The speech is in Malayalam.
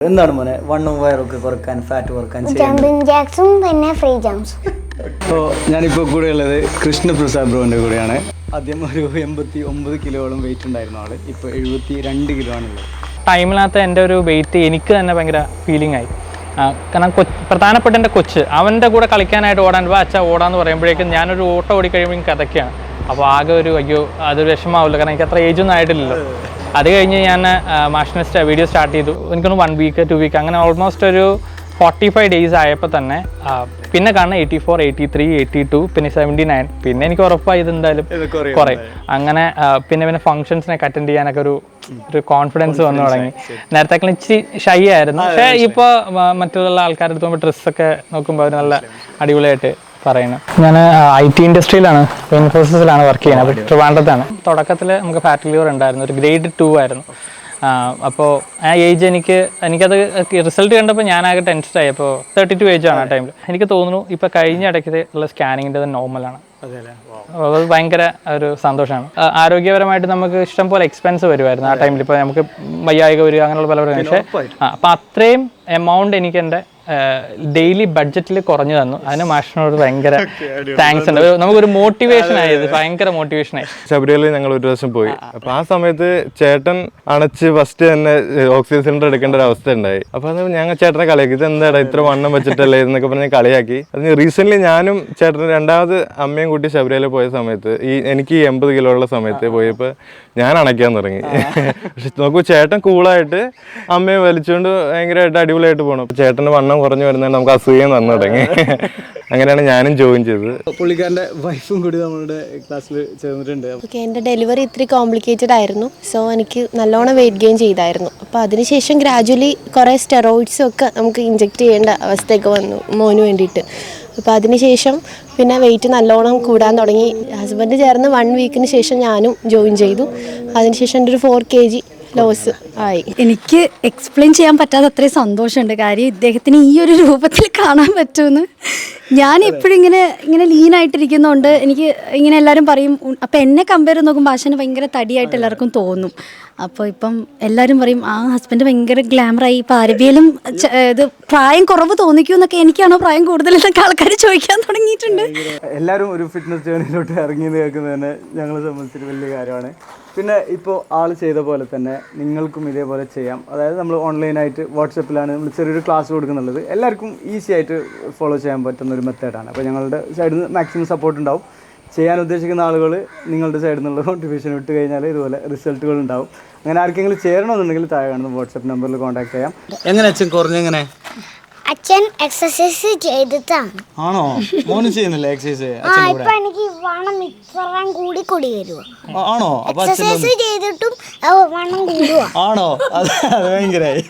എന്താണ് മോനെ? വണ്ണും വയറൊക്കെ കുറയ്ക്കാൻ ഫാറ്റ് കുറയ്ക്കാൻ ജമ്പിങ് ജാക്സും പിന്നെ ഫ്രീ ജംപ്സും ഇപ്പോൾ ഞാനിപ്പോൾ കൂടെ ഉള്ളത് കൃഷ്ണപ്രസാദ് ബ്രോന്റെ കൂടെയാണ്. ആദ്യം ഒരു എൺപത്തി ഒമ്പത് കിലോളം വെയിറ്റ് ഉണ്ടായിരുന്ന ആൾ. ഇപ്പോൾ എഴുപത്തി രണ്ട് കിലോ ആണുള്ളത് ടൈമിനകത്ത് എന്റെ ഒരു വെയിറ്റ് എനിക്ക് തന്നെ ഭയങ്കര ഫീലിംഗ് ആയി. ആ, കാരണം കൊ പ്രധാനപ്പെട്ട എന്റെ കൊച്ച് അവന്റെ കൂടെ കളിക്കാനായിട്ട് ഓടാൻ വാ അച്ഛാ ഓടാന്ന് പറയുമ്പോഴേക്കും ഞാനൊരു ഓട്ടം ഓടി കഥക്കാണ് കഥയ്ക്കാണ് അപ്പോൾ ആകെ ഒരു അയ്യോ അതൊരു വിഷമാവില്ല കാരണം എനിക്ക് അത്ര ഏജ് ഒന്നും ആയിട്ടില്ലല്ലോ. അത് കഴിഞ്ഞ് ഞാൻ മാഷിനെ വീഡിയോ സ്റ്റാർട്ട് ചെയ്തു. എനിക്കൊന്ന് വൺ വീക്ക് ടു വീക്ക് അങ്ങനെ ഓൾമോസ്റ്റ് ഒരു ഫോർട്ടി ഫൈവ് ഡേയ്സ് ആയപ്പോൾ തന്നെ പിന്നെ കാണുന്ന eighty four eighty three eighty two പിന്നെ സെവന്റി നയൻ പിന്നെ എനിക്ക് ഉറപ്പായി ഇത് എന്തായാലും. കുറേ അങ്ങനെ പിന്നെ പിന്നെ ഫംഗ്ഷൻസിനൊക്കെ അറ്റൻഡ് ചെയ്യാനൊക്കെ ഒരു ഒരു കോൺഫിഡൻസ് വന്നു തുടങ്ങി. നേരത്തെ ഇച്ചിരി ഷൈ ആയിരുന്നു. പക്ഷേ ഇപ്പോൾ മറ്റുള്ള ആൾക്കാരുടെ അടുത്ത് പോകുമ്പോൾ ഡ്രസ്സൊക്കെ നോക്കുമ്പോൾ അവർ നല്ല അടിപൊളിയായിട്ട് പറയുന്നു ഞാൻ ഐ ടി ഇൻഡസ്ട്രിയിലാണ് ഇൻഫോസിസിലാണ് വർക്ക് ചെയ്യുന്നത്. അപ്പോൾ ട്രിവാൻഡ്രത്താണ്. തുടക്കത്തിൽ നമുക്ക് ഫാറ്റ് ലിവർ ഉണ്ടായിരുന്നു. ഒരു ഗ്രേഡ് ടു ആയിരുന്നു. അപ്പോൾ ആ ഏജ് എനിക്ക് എനിക്കത് റിസൾട്ട് കണ്ടപ്പോൾ ഞാനാകെ ടെൻഷനായി അപ്പോൾ തേർട്ടി ടു ഏജ് ആണ് ആ ടൈമിൽ എനിക്ക് തോന്നുന്നു ഇപ്പോൾ കഴിഞ്ഞ ഇടയ്ക്ക് ഉള്ള സ്കാനിങ്ങിന്റെ നോർമലാണ് അത് ഭയങ്കര ഒരു സന്തോഷമാണ്. ആരോഗ്യപരമായിട്ട് നമുക്ക് ഇഷ്ടം പോലെ എക്സ്പെൻസ് വരുമായിരുന്നു ആ ടൈമിൽ ഇപ്പോൾ നമുക്ക് വയ്യായിക വരിക അങ്ങനെയുള്ള പല പക്ഷേ അപ്പോൾ അത്രയും എമൗണ്ട് എനിക്ക് എന്റെ ഡെയിലി ബഡ്ജറ്റിൽ കുറഞ്ഞു തന്നു. അതിന് മാഷിനോട് ഭയങ്കര താങ്ക്സ് ഉണ്ട്. ഒരു- നമുക്കൊരു മോട്ടിവേഷൻ ആയത് ഭയങ്കര മോട്ടിവേഷൻ ആയി. ശബരിമലയിൽ ഞങ്ങൾ ഒരു ദിവസം പോയി. അപ്പൊ ആ സമയത്ത് ചേട്ടൻ അണച്ച് ഫസ്റ്റ് തന്നെ ഓക്സിജൻ സിലിണ്ടർ എടുക്കേണ്ട ഒരു അവസ്ഥ ഉണ്ടായി. അപ്പൊ അത് ഞങ്ങൾ ചേട്ടനെ കളിയാക്കി. ഇത് എന്താടാ ഇത്ര വണ്ണം വെച്ചിട്ടല്ലേ? എന്നൊക്കെ പറഞ്ഞ് കളിയാക്കി. അതിന് റീസെന്റ് ഞാനും ചേട്ടൻ രണ്ടാമത് അമ്മയും കൂട്ടി ശബരിമല പോയ സമയത്ത് ഈ എനിക്ക് ഈ എൺപത് കിലോ ഉള്ള സമയത്ത് പോയപ്പോ ഞാൻ അണയ്ക്കാൻ തുടങ്ങി. പക്ഷെ നോക്കൂ ചേട്ടൻ കൂളായിട്ട് അമ്മയെ വലിച്ചുകൊണ്ട് ഭയങ്കരമായിട്ട് അടിപൊളിയായിട്ട് പോകണം ചേട്ടന് വണ്ണം കുറഞ്ഞു വരുന്നതാണ് നമുക്ക് അസൂയം വന്നു തുടങ്ങി. അങ്ങനെയാണ് ഞാനും ജോയിൻ ചെയ്തത്. പുള്ളിക്കാരന്റെ വൈഫും കൂടി നമ്മുടെ ക്ലാസ്സിൽ ചേർന്നിട്ടുണ്ട്. ഓക്കെ എന്റെ ഡെലിവറി ഇത്ര കോംപ്ലിക്കേറ്റഡ് ആയിരുന്നു. സോ എനിക്ക് നല്ലോണം വെയിറ്റ് ഗെയിൻ ചെയ്തായിരുന്നു. അപ്പോൾ അതിനുശേഷം ഗ്രാജുവലി കുറേ സ്റ്റെറോയിഡ്സും ഒക്കെ നമുക്ക് ഇഞ്ചെക്ട് ചെയ്യേണ്ട അവസ്ഥയൊക്കെ വന്നു മോന് വേണ്ടിയിട്ട്. അപ്പോൾ അതിനുശേഷം പിന്നെ വെയിറ്റ് നല്ലോണം കൂടാൻ തുടങ്ങി. ഹസ്ബൻഡ് ചേർന്ന് വൺ വീക്കിന് ശേഷം ഞാനും ജോയിൻ ചെയ്തു. അതിനുശേഷം എന്റെ ഒരു ഫോർ കെ ജി ലോസ് ആയി. എനിക്ക് എക്സ്പ്ലെയിൻ ചെയ്യാൻ പറ്റാത്ത അത്രയും സന്തോഷമുണ്ട്. കാര്യം ഇദ്ദേഹത്തിന് ഈ ഒരു രൂപത്തിൽ കാണാൻ പറ്റുമെന്ന്. ഞാൻ എപ്പോഴും ഇങ്ങനെ ഇങ്ങനെ ലീനായിട്ടിരിക്കുന്നതുകൊണ്ട് എനിക്ക് ഇങ്ങനെ എല്ലാവരും പറയും അപ്പം എന്നെ കമ്പയർ നോക്കുമ്പോൾ ആശാന് ഭയങ്കര തടിയായിട്ട് എല്ലാവർക്കും തോന്നും. അപ്പോൾ ഇപ്പം എല്ലാവരും പറയും ആ ഹസ്ബൻഡ് ഭയങ്കര ഗ്ലാമറായി ഇപ്പം ആരബിയിലും ഇത് പ്രായം കുറവ് തോന്നിക്കൂ എന്നൊക്കെ എനിക്കാണോ പ്രായം കൂടുതലെന്നൊക്കെ ആൾക്കാർ ചോദിക്കാൻ തുടങ്ങിയിട്ടുണ്ട്. എല്ലാവരും ഒരു ഫിറ്റ്നസ് ജേണിയിലോട്ട് ഇറങ്ങി കേൾക്കുന്നത് തന്നെ ഞങ്ങളെ സംബന്ധിച്ചൊരു വലിയ കാര്യമാണ്. പിന്നെ ഇപ്പോൾ ആൾ ചെയ്ത പോലെ തന്നെ നിങ്ങൾക്കും ഇതേപോലെ ചെയ്യാം. അതായത് നമ്മൾ ഓൺലൈനായിട്ട് വാട്സപ്പിലാണ് നമ്മൾ ചെറിയൊരു ക്ലാസ് കൊടുക്കുന്നുള്ളത്. എല്ലാവർക്കും ഈസി ആയിട്ട് ഫോളോ ചെയ്യാൻ പറ്റുന്ന ഒരു മെത്തേഡാണ് അപ്പോൾ ഞങ്ങളുടെ സൈഡിൽ നിന്ന് മാക്സിമം സപ്പോർട്ട് ഉണ്ടാവും. ചെയ്യാൻ ഉദ്ദേശിക്കുന്ന ആളുകൾ നിങ്ങളുടെ സൈഡിൽ നിന്നുള്ള കോൺട്രിബ്യൂഷൻ ഇട്ട് കഴിഞ്ഞാൽ ഇതുപോലെ റിസൾട്ടുകൾ ഉണ്ടാവും. അങ്ങനെ ആർക്കെങ്കിലും ചേരണമെന്നുണ്ടെങ്കിൽ താഴെ കാണുന്ന വാട്സപ്പ് നമ്പറിൽ കോൺടാക്ട് ചെയ്യാം. എങ്ങനെ അച്ഛൻ കുറഞ്ഞെങ്ങനെ അച്ഛൻ എക്സസൈസ് ചെയ്തിട്ടാണ്. ആണോ? മോനും ചെയ്യുന്നില്ല എക്സസൈസ് ആ ഇപ്പൊ എനിക്ക് വണ്ണം ഇത്രയും കൂടി കൂടി വരുവോ. ആണോ? എക്സസൈസ് ചെയ്തിട്ടും വണ്ണം കൂടുവോ. ആണോ? അത് അത് ഭയങ്കരായി.